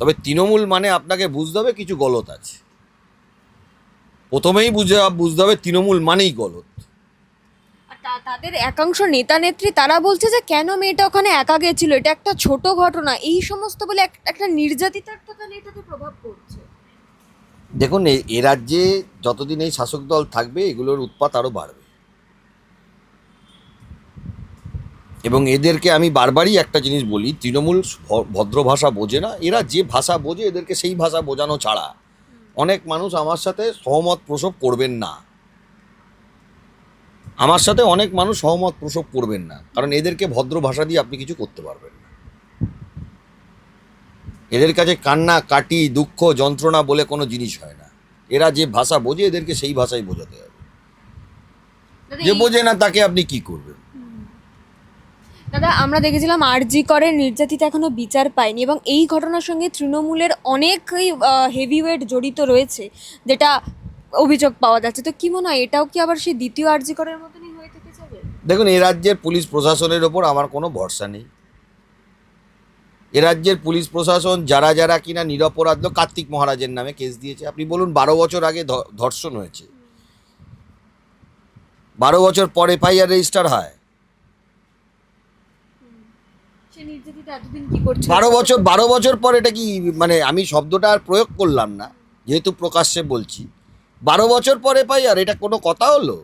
তবে তৃণমূল মানে আপনাকে বুঝতে হবে কিছু গলত আছে। প্রথমেই বুঝে বুঝতে হবে তৃণমূল মানেই গলত। তাদের একাংশ নেতা নেত্রী তারা বলছে যে কেন মেয়েটা ওখানে একা গেছিল? এটা একটা ছোট ঘটনা। এই সমস্ত বলে একটা নির্যাতিতার তো তাহলে এটাতে প্রভাব পড়ছে। দেখুন এ- এ রাজ্যে যতদিন এই শাসক দল থাকবে এগুলোর উৎপাত আরও বাড়বে। এবং এদেরকে আমি বারবারই একটা জিনিস বলি তৃণমূল ভদ্র ভাষা বোঝে না। এরা যে ভাষা বোঝে এদেরকে সেই ভাষা বোঝানো ছাড়া। অনেক মানুষ আমার সাথে সহমত প্রসব করবেন না। আমার সাথে অনেক মানুষ সহমত প্রসব করবেন না। কারণ এদেরকে ভদ্র ভাষা দিয়ে আপনি কিছু করতে পারবেন না। এদের কাছে কান্না কাটি দুঃখ যন্ত্রণা বলে কোনো জিনিস হয় না। এরা যে ভাষা বোঝে এদেরকে সেই ভাষাই বোঝাতে হবে। যে বোঝে না তাকে আপনি কি করবেন? দাদা, আমরা দেখেছিলাম আরজি করে নির্যাতিতা এখনও বিচার পায়নি এবং এই ঘটনার সঙ্গে তৃণমূলের অনেকই হেভি ওয়েট জড়িত রয়েছে, যেটা অভিযোগ পাওয়া যাচ্ছে। তো কি মনে হয়, এটাও কি আবার সেই দ্বিতীয় আরজি করের মতনই হয়ে থেকে যাবে দেখুন, এ রাজ্যের পুলিশ প্রশাসনের ওপর আমার কোনো ভরসা নেই। এ রাজ্যের পুলিশ প্রশাসন যারা যারা কিনা নিরপরাধ কার্তিক মহারাজের নামে কেস দিয়েছে। আপনি বলুন, বারো বছর আগে ধর্ষণ হয়েছে। বারো বছর পর এফআইআর রেজিস্টার হয় সে নির্যাতিতা এতদিন কি করছে বারো বছর বারো বছর পর এটা কি মানে আমি শব্দটা আর প্রয়োগ করলাম না যেহেতু প্রকাশ্যে বলছি। বারো বছর পরে পাই আর এটা কোনো কথা হলো?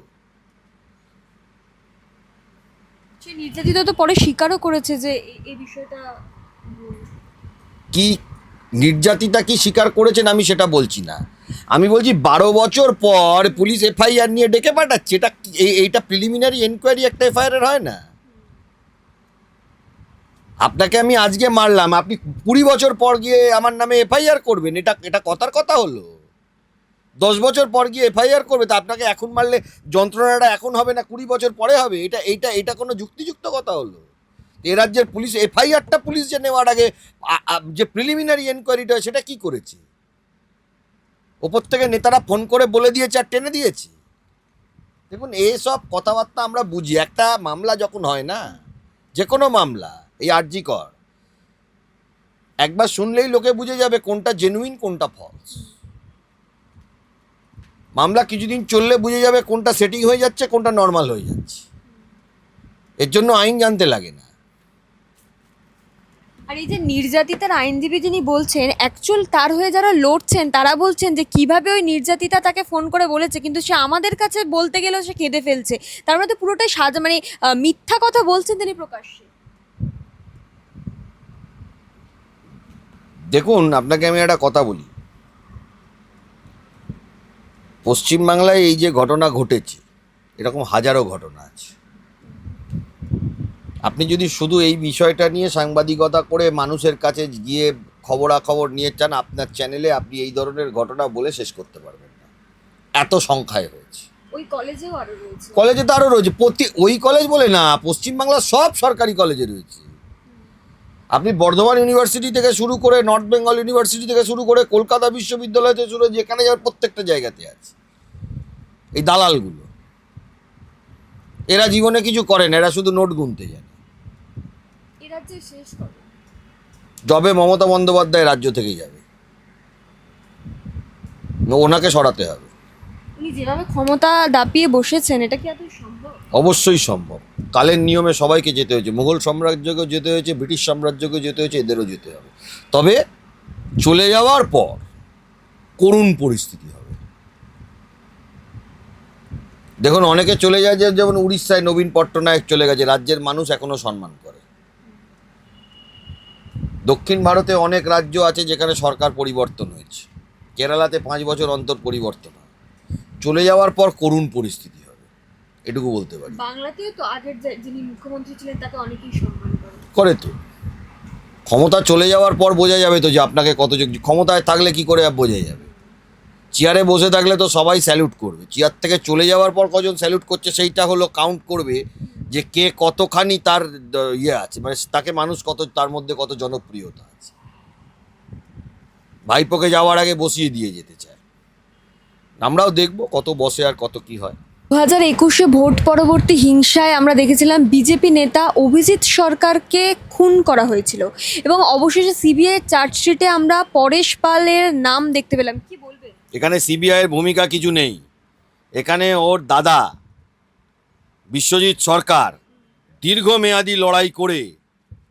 সে নির্যাতিতা তো পরে স্বীকারও করেছে যে এই বিষয়টা কি নির্যাতিতা কি স্বীকার করেছেন আমি সেটা বলছি না। আমি বলছি বারো বছর পর পুলিশ এফআইআর নিয়ে ডেকে পাঠাচ্ছে এটা এই এইটা প্রিলিমিনারি এনকোয়ারি একটা এফআইআর হয় না? আপনাকে আমি আজকে মারলাম, আপনি কুড়ি বছর পর গিয়ে আমার নামে এফআইআর করবেন, এটা এটা কথার কথা হলো। দশ বছর পর গিয়ে এফআইআর করবে, তা আপনাকে এখন মারলে যন্ত্রণাটা এখন হবে না, কুড়ি বছর পরে হবে, এটা এটা এটা কোনো যুক্তিযুক্ত কথা হলো? এ রাজ্যের পুলিশ, এফআইআরটা পুলিশ যে নেওয়ার আগে যে প্রিলিমিনারি এনকোয়ারিটা হয়, সেটা কি করেছে? ওপর থেকে নেতারা ফোন করে বলে দিয়েছে আর টেনে দিয়েছে। দেখুন, এসব কথাবার্তা আমরা বুঝি, একটা মামলা যখন হয় না যে কোনো মামলা এই আরজি কর। একবার শুনলেই লোকে বুঝে যাবে কোনটা জেনুইন কোনটা ফলস মামলা কিছুদিন চললে বুঝে যাবে কোনটা সেটিং হয়ে যাচ্ছে, কোনটা নর্মাল হয়ে যাচ্ছে। এর জন্য আইন জানতে লাগে না। আর এই যে নির্যাতিতার আইনজীবী যিনি বলছেন অ্যাকচুয়াল তার হয়ে যারা লড়ছেন, তারা বলছেন যে কীভাবে ওই নির্যাতিতা তাকে ফোন করে বলেছে, কিন্তু সে আমাদের কাছে বলতে গেলেও সে কেঁদে ফেলছে। তার মধ্যে পুরোটাই সাজা মানে মিথ্যা কথা বলছেন তিনি প্রকাশ্যে। দেখুন আপনাকে আমি একটা কথা বলি। পশ্চিমবাংলায় এই যে ঘটনা ঘটেছে এরকম হাজারো ঘটনা আছে। আপনি যদি শুধু এই বিষয়টা নিয়ে সাংবাদিকতা করে মানুষের কাছে গিয়ে খবরাখবর নিয়ে চান আপনার চ্যানেলে আপনি এই ধরনের ঘটনা বলে শেষ করতে পারবেন না। এত সংখ্যায় হয়েছে। ওই কলেজেও আরও রয়েছে। কলেজে তো আরও রয়েছে। প্রতি ওই কলেজ বলে না পশ্চিমবাংলার সব সরকারি কলেজে রয়েছে। আপনি বর্ধমান ইউনিভার্সিটি থেকে শুরু করে নর্থ বেঙ্গল ইউনিভার্সিটি থেকে শুরু করে কলকাতা বিশ্ববিদ্যালয় থেকে শুরু যেখানে যাওয়ার প্রত্যেকটা জায়গাতে আছে। এই দালালগুলো। এরা জীবনে কিছু করে না এরা শুধু নোট গুনতে জানে। যবে মমতা বন্দ্যোপাধ্যায় রাজ্য থেকে যাবে। ওনাকে সরাতে হবে। উনি যেভাবে ক্ষমতা দাপিয়ে বসেছেন, এটা কি এত সম্ভব? অবশ্যই সম্ভব। কালের নিয়মে সবাইকে যেতে হয়েছে। মুঘল সাম্রাজ্যকেও যেতে হয়েছে, ব্রিটিশ সাম্রাজ্যকেও যেতে হয়েছে, এদেরও যেতে হবে। তবে চলে যাওয়ার পর করুণ পরিস্থিতি হবে। দেখুন, অনেকে চলে যায় যেমন উড়িষ্যায় নবীন পট্টনায়ক চলে গেছে, রাজ্যের মানুষ এখনও সম্মান করে। দক্ষিণ ভারতে অনেক রাজ্য আছে যেখানে সরকার পরিবর্তন হয়েছে। কেরালাতে পাঁচ বছর অন্তর পরিবর্তন চলে যাওয়ার পর করুণ পরিস্থিতি হবে। এটুকু বলতে পারি। বাংলাতেও তো আগের যিনি মুখ্যমন্ত্রী ছিলেন তাকে অনেকেই সম্মান করে। করে তো। ক্ষমতা চলে যাওয়ার পর বোঝা যাবে তো যে আপনাকে কত ক্ষমতায় থাকলে কি করে বোঝা যাবে? চেয়ারে বসে থাকলে তো সবাই স্যালুট করবে। চেয়ার থেকে চলে যাওয়ার পর কজন স্যালুট করছে সেইটা হলো কাউন্ট করবে যে কে কতখানি তার ইয়ে আছে। মানে তাকে মানুষ কত তার মধ্যে কত জনপ্রিয়তা আছে। ভাইপোকে যাওয়ার আগে বসিয়ে দিয়ে যেতে চায়। আমরাও দেখব কত বসে আর কত কি হয়। দু হাজার একুশে ভোট পরবর্তী হিংসায় আমরা দেখেছিলাম বিজেপি নেতা অভিজিৎ সরকারকে খুন করা হয়েছিল। এবং অবশেষে সিবিআই চার্জশিটে আমরা পরেশ পালের নাম দেখতে পেলাম। কি বলবেন? এখানে সিবিআইয়ের ভূমিকা কিছু নেই। এখানে ওর দাদা বিশ্বজিৎ সরকার দীর্ঘমেয়াদী লড়াই করে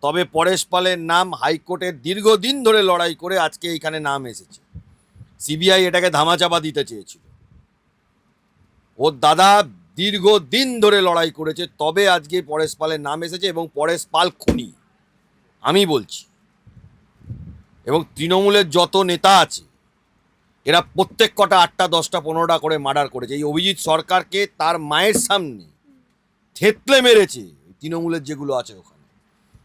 তবে পরেশ পালের নাম হাইকোর্টের দীর্ঘদিন ধরে লড়াই করে আজকে এখানে নাম এসেছে। সিবিআই এটাকে ধামাচাপা দিতে চেয়েছিল। ওর দাদা দীর্ঘদিন ধরে লড়াই করেছে, তবে আজকে পরেশ পালের নাম এসেছে এবং পরেশ পাল খুনি, আমি বলছি। এবং তৃণমূলের যত নেতা আছে, এরা প্রত্যেক কটা আটটা, দশটা, পনেরোটা করে মার্ডার করেছে। এই অভিজিৎ সরকারকে তার মায়ের সামনে থেতলে মেরেছে তৃণমূলের যেগুলো আছে ওখানে।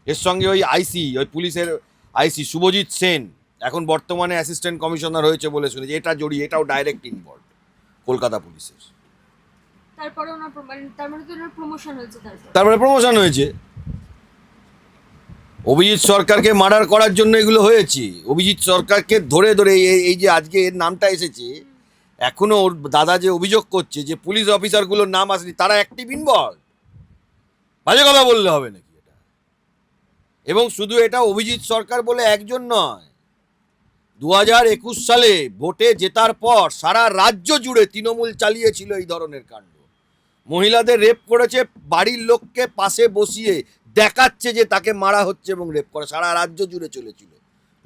এর সঙ্গে ওই আইসি, ওই পুলিশের আইসি, শুভজিৎ সেন এখন বর্তমানে অ্যাসিস্ট্যান্ট কমিশনার হয়েছে বলে শুনেছি। এটা জড়িয়ে এটাও ডাইরেক্ট ইনভলভ কলকাতা পুলিশের। তারপরে ওনার তার মানে প্রমোশন হয়েছে তারপরে। প্রমোশন হয়েছে। অভিজিৎ সরকারকে মার্ডার করার জন্য এগুলো হয়েছে। অভিজিৎ সরকারকে ধরে ধরে এই- এই যে আজকে এর নামটা এসেছে এখনও ওর দাদা যে অভিযোগ করছে যে পুলিশ অফিসারগুলোর নাম আসেনি তারা অ্যাক্টিভ ইনভলভ বাজে কথা বললে হবে নাকি এটা? এবং শুধু এটা অভিজিৎ সরকার বলে একজন নয় দু হাজার একুশ সালে ভোটে জেতার পর সারা রাজ্য জুড়ে তৃণমূল চালিয়েছিল এই ধরনের কাণ্ড। মহিলাদের রেপ করেছে বাড়ির লোককে পাশে বসিয়ে দেখাচ্ছে যে তাকে মারা হচ্ছে এবং রেপ করে সারা রাজ্য জুড়ে চলেছিল।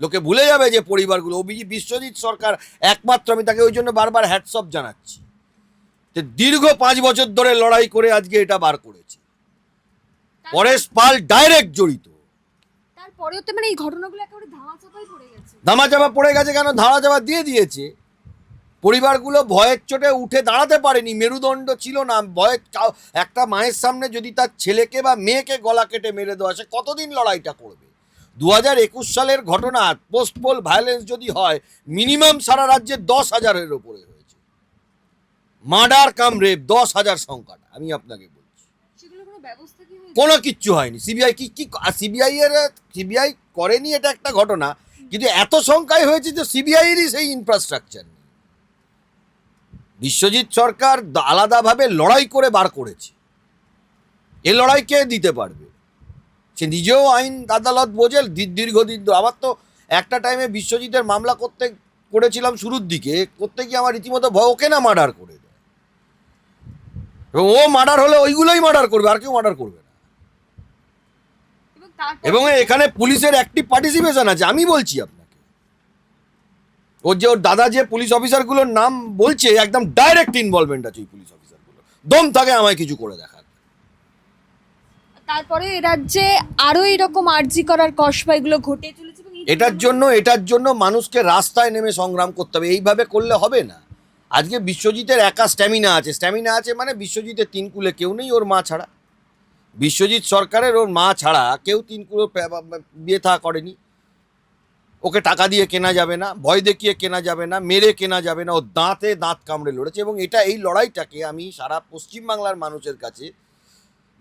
লোকে ভুলে যাবে যে পরিবারগুলো অভিজিৎ বিশ্বজিৎ সরকার একমাত্র আমি তাকে ওই জন্য বারবার হ্যাটসঅপ জানাচ্ছি। যে দীর্ঘ পাঁচ বছর ধরে লড়াই করে আজকে এটা বার করেছে। পরেশ পাল ডাইরেক্ট জড়িত। তারপরেও তো মানে পড়ে গেছে। কেন? ধামাচাপা দিয়ে দিয়েছে। পরিবারগুলো ভয়ের চোটে উঠে দাঁড়াতে পারেনি। মেরুদণ্ড ছিল না। ভয়ের একটা মায়ের সামনে যদি তার ছেলেকে বা মেয়েকে গলা কেটে মেরে দেওয়া সে কতদিন লড়াইটা করবে? দু হাজার একুশ সালের ঘটনা, পোস্টপোল ভায়োলেন্স যদি হয়, মিনিমাম সারা রাজ্যে দশ হাজারের ওপরে হয়েছে। মার্ডার কাম রেপ, দশ হাজার সংখ্যাটা আমি আপনাকে সেগুলো কোনো কিচ্ছু হয়নি। সিবিআই কি কি সিবিআই এর সিবিআই করেনি এটা একটা ঘটনা, কিন্তু এত সংখ্যায় হয়েছে যে সিবিআইয়েরই সেই ইনফ্রাস্ট্রাকচার বিশ্বজিৎ সরকার আলাদাভাবে লড়াই করে বার করেছে। এ লড়াই কে দিতে পারবে? সে নিজেও আইন আদালত বোঝে দীর্ঘদিন ধরে। আমার তো একটা টাইমে বিশ্বজিতের মামলা করতে করেছিলাম শুরুর দিকে, করতে গিয়ে আমার রীতিমতো ভয়, ওকে না মার্ডার করে দেয়। এবং ও মার্ডার হলে ওইগুলোই মার্ডার করবে আর কেউ মার্ডার করবে না। এবং এখানে পুলিশের অ্যাক্টিভ পার্টিসিপেশন আছে আমি বলছি আপনাকে। ওর যে ওর দাদা যে পুলিশ অফিসারগুলোর নাম বলছে একদম ডাইরেক্ট ইনভলভমেন্ট আছে ওই পুলিশ অফিসারগুলো দম থাকে আমায় কিছু করে দেখার। তারপরে এ রাজ্যে আরও এরকম আর্জি করার কসবা এগুলো ঘটে চলেছে এটার জন্য এটার জন্য মানুষকে রাস্তায় নেমে সংগ্রাম করতে হবে। এইভাবে করলে হবে না। আজকে বিশ্বজিতের একা স্ট্যামিনা আছে। স্ট্যামিনা আছে মানে বিশ্বজিতের তিন কুলে কেউ নেই ওর মা ছাড়া। বিশ্বজিৎ সরকারের ওর মা ছাড়া কেউ তিন কুলো বিয়ে থা করেনি। ওকে টাকা দিয়ে কেনা যাবে না, ভয় দেখিয়ে কেনা যাবে না, মেরে কেনা যাবে না, ও দাঁতে দাঁত কামড়ে লড়েছে এবং এটা এই লড়াইটাকে আমি সারা পশ্চিমবাংলার মানুষের কাছে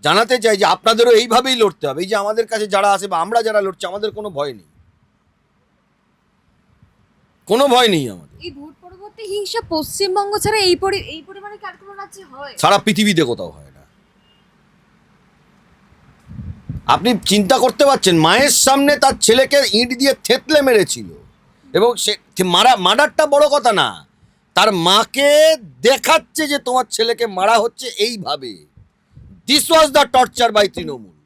জানাতে চাই যে আপনাদেরও এইভাবেই লড়তে হবে। এই যে আমাদের কাছে যারা আছে বা আমরা যারা লড়ছি, আমাদের কোনো ভয় নেই। কোনো ভয় নেই আমাদের। এই হিংসা পশ্চিমবঙ্গ ছাড়া এই পরি, এই পরিমাণে রাজ্যে হয়? সারা পৃথিবীতে কোথাও হয় না। আপনি চিন্তা করতে পারছেন, মায়ের সামনে তার ছেলেকে ইঁট দিয়ে থেতলে মেরেছিল। এবং সে মারা, মার্ডারটা বড় কথা না। তার মাকে দেখাচ্ছে যে তোমার ছেলেকে মারা হচ্ছে এইভাবে। This was the torture by Trinamool.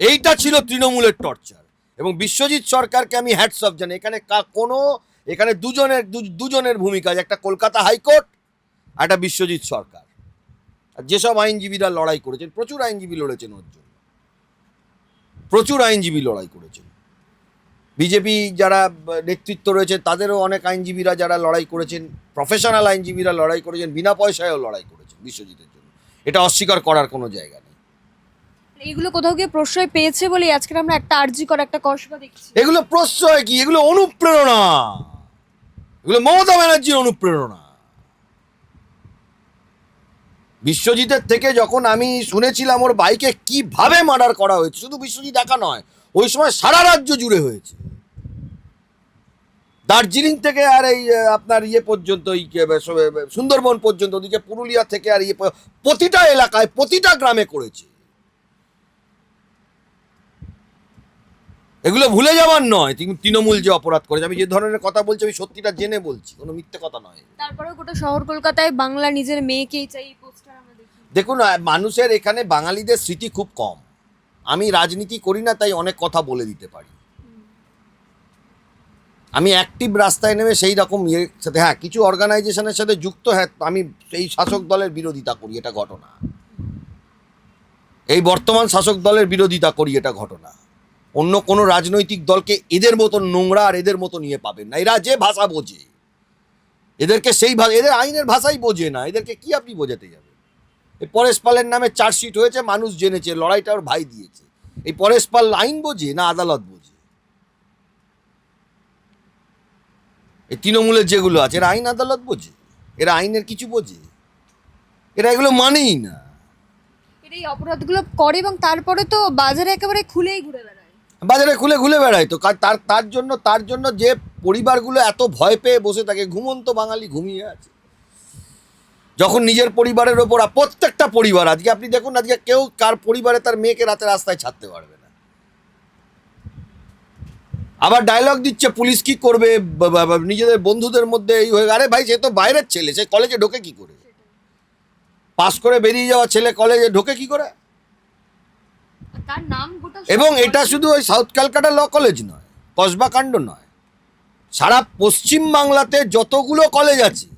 এইটা ছিল তৃণমূলের টর্চার এবং বিশ্বজিৎ সরকারকে আমি হ্যাটস অফ জানি এখানে কোনো এখানে দুজনের দুজনের ভূমিকা একটা কলকাতা হাইকোর্ট আর একটা বিশ্বজিৎ সরকার। আর যেসব আইনজীবীরা লড়াই করেছেন প্রচুর আইনজীবী লড়েছেন ওর জন্য। প্রচুর আইনজীবী লড়াই করেছেন। বিজেপি যারা নেতৃত্ব রয়েছে তাদেরও অনেক আইনজীবীরা যারা লড়াই করেছেন প্রফেশনাল আইনজীবীরা লড়াই করেছেন বিনা পয়সায়ও লড়াই করেছেন বিশ্বজিতের জন্য। এটা অস্বীকার করার কোনো জায়গা নেই। এগুলো কোথাও গিয়ে প্রশ্রয় পেয়েছে বলে আজকে আমরা একটা আর্জি করা একটা কসবা দেখছি। এগুলো প্রশ্রয় কি? এগুলো অনুপ্রেরণা! এগুলো মমতা ব্যানার্জির অনুপ্রেরণা। বিশ্বজিতের থেকে যখন আমি শুনেছিলাম ওর বাইকে কীভাবে মার্ডার করা হয়েছে, শুধু বিশ্বজিৎ একা নয়, ওই সময় সারা রাজ্য জুড়ে হয়েছে। দার্জিলিং থেকে আর এই আপনার ইয়ে পর্যন্ত সুন্দরবন পর্যন্ত, ওদিকে পুরুলিয়া থেকে আর ইয়ে প্রতিটা এলাকায়, প্রতিটা গ্রামে করেছে। এগুলো ভুলে যাওয়ার নয়। তৃণ- তৃণমূল যে অপরাধ করেছে আমি যে ধরনের কথা বলছি আমি সত্যিটা জেনে বলছি কোনো মিথ্যে কথা নয়। তারপরে গোটা শহর কলকাতায় বাংলা নিজের মেয়েকেই চাই পোস্টার আমরা দেখি দেখুন মানুষের এখানে বাঙালিদের স্মৃতি খুব কম। আমি রাজনীতি করি না তাই অনেক কথা বলে দিতে পারি। আমি অ্যাক্টিভ রাস্তায় নেমে সেই রকম ইয়ের সাথে হ্যাঁ কিছু অর্গানাইজেশনের সাথে যুক্ত হ্যাঁ আমি এই শাসক দলের বিরোধিতা করি এটা ঘটনা। এই বর্তমান শাসক দলের বিরোধিতা করি এটা ঘটনা। অন্য কোনো রাজনৈতিক দলকে এদের মতো নোংরা আর এদের মতো নিয়ে পাবেন না। এরা যে ভাষা বোঝে। এদেরকে সেই ভাষা এদের আইনের ভাষাই বোঝে না। এদেরকে কি আপনি বোঝাতে যাবেন? এই পরেশ পালের নামে চার্জশিট হয়েছে, মানুষ জেনেছে, লড়াইটা ওর ভাই দিয়েছে। এই পরেশ পাল আইন বোঝে না আদালত বোঝে? এই তৃণমূলের যেগুলো আছে, এরা আইন আদালত বোঝে? এরা আইনের কিছু বোঝে? এরা এগুলো মানেই না। এই অপরাধগুলো করে এবং তারপরে তো বাজারে একেবারে খুলেই ঘুরে বেড়ায়। বাজারে খুলে ঘুরে বেড়ায় তো। তার তার জন্য তার জন্য যে পরিবারগুলো এত ভয় পেয়ে বসে থাকে, ঘুমন্ত বাঙালি ঘুমিয়ে আছে। যখন নিজের পরিবারের ওপর প্রত্যেকটা পরিবার, আজকে আপনি দেখুন, আজকে কেউ কার পরিবারে তার মেয়েকে রাতে রাস্তায় ছাড়তে পারবে না। আবার ডায়লগ দিচ্ছে, পুলিশ কি করবে? নিজেদের বন্ধুদের মধ্যে এই হয়ে আরে ভাই, সে তো বাইরের ছেলে, সে কলেজে ঢোকে কি করে? পাস করে বেরিয়ে যাওয়া ছেলে কলেজে ঢোকে কি করে? এবং এটা শুধু ওই সাউথ ক্যালকাটা ল কলেজ নয় কসবা কাণ্ড নয়। সারা পশ্চিম বাংলাতে যতগুলো কলেজ আছে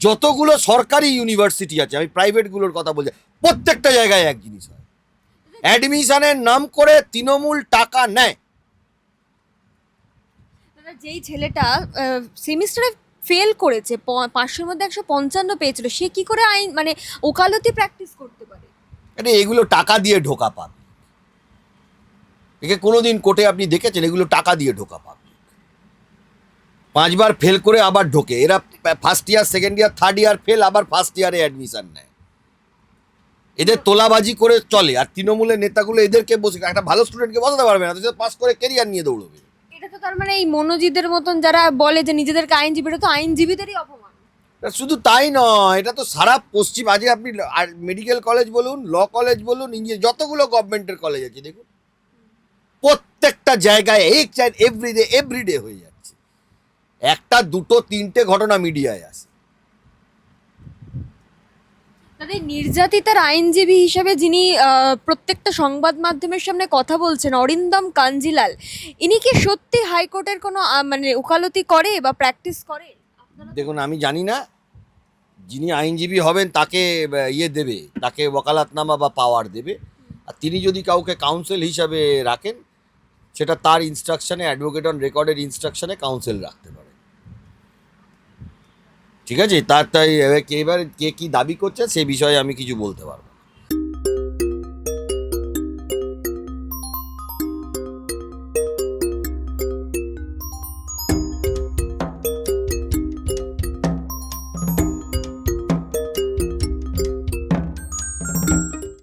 যতগুলো সরকারি ইউনিভার্সিটি আছে আমি প্রাইভেটগুলোর কথা বলছি প্রত্যেকটা জায়গায় এক জিনিস হয়। অ্যাডমিশনের নাম করে তৃণমূল টাকা নেয়। যেই ছেলেটা সেমিস্টারে ফেল করেছে পাঁচশোর মধ্যে একশো পঞ্চান্ন পেয়েছিল সে কি করে আইন মানে ওকালতি প্র্যাকটিস করতে পারে? আরে এগুলো টাকা দিয়ে ঢোকা পাবে একে কোনোদিন কোর্টে আপনি দেখেছেন এগুলো টাকা দিয়ে ঢোকা পাবে পাঁচবার ফেল করে আবার ঢোকে। এরা first year second year third year fail আবার ফার্স্ট ইয়ারে অ্যাডমিশন নেয়। এদের তোলাবাজি করে চলে। আর তৃণমূলের নেতাগুলো এদেরকে বসে একটা ভালো স্টুডেন্টকে বসাতে পারবে না তো সে পাস করে কেরিয়ার নিয়ে দৌড়বে। এটা তো তার মানে এই মনোজিদের মতন যারা বলে যে নিজেদেরকে আইনজীবী এটা তো আইনজীবীদেরই অপমান। শুধু তাই নয় এটা তো সারা পশ্চিম আজকে আপনি মেডিকেল কলেজ বলুন ল কলেজ বলুন ইঞ্জিনিয়ার যতগুলো গভর্নমেন্টের কলেজ আছে দেখুন। প্রত্যেকটা জায়গায় এক চাইড এভরিডে এভরিডে হয়ে যাচ্ছে। একটা দুটো তিনটে ঘটনা মিডিয়ায় আসে। তাদের নির্যাতিতার আইনজীবী হিসেবে যিনি প্রত্যেকটা সংবাদ মাধ্যমের সামনে কথা বলছেন অরিন্দম কাঞ্জিলাল ইনি কি সত্যি হাইকোর্টের কোনো মানে ওকালতি করে বা প্র্যাকটিস করে? দেখুন আমি জানি না। যিনি আইনজীবী হবেন তাকে ইয়ে দেবে তাকে ওকালাতনামা বা পাওয়ার দেবে। আর তিনি যদি কাউকে কাউন্সিল হিসাবে রাখেন সেটা তার ইনস্ট্রাকশানে অ্যাডভোকেট অন রেকর্ডের ইনস্ট্রাকশানে কাউন্সিল রাখতে পারে ঠিক আছে তার, তাই এবার কে এবার কে কী দাবি করছে সে বিষয়ে আমি কিছু বলতে পারব।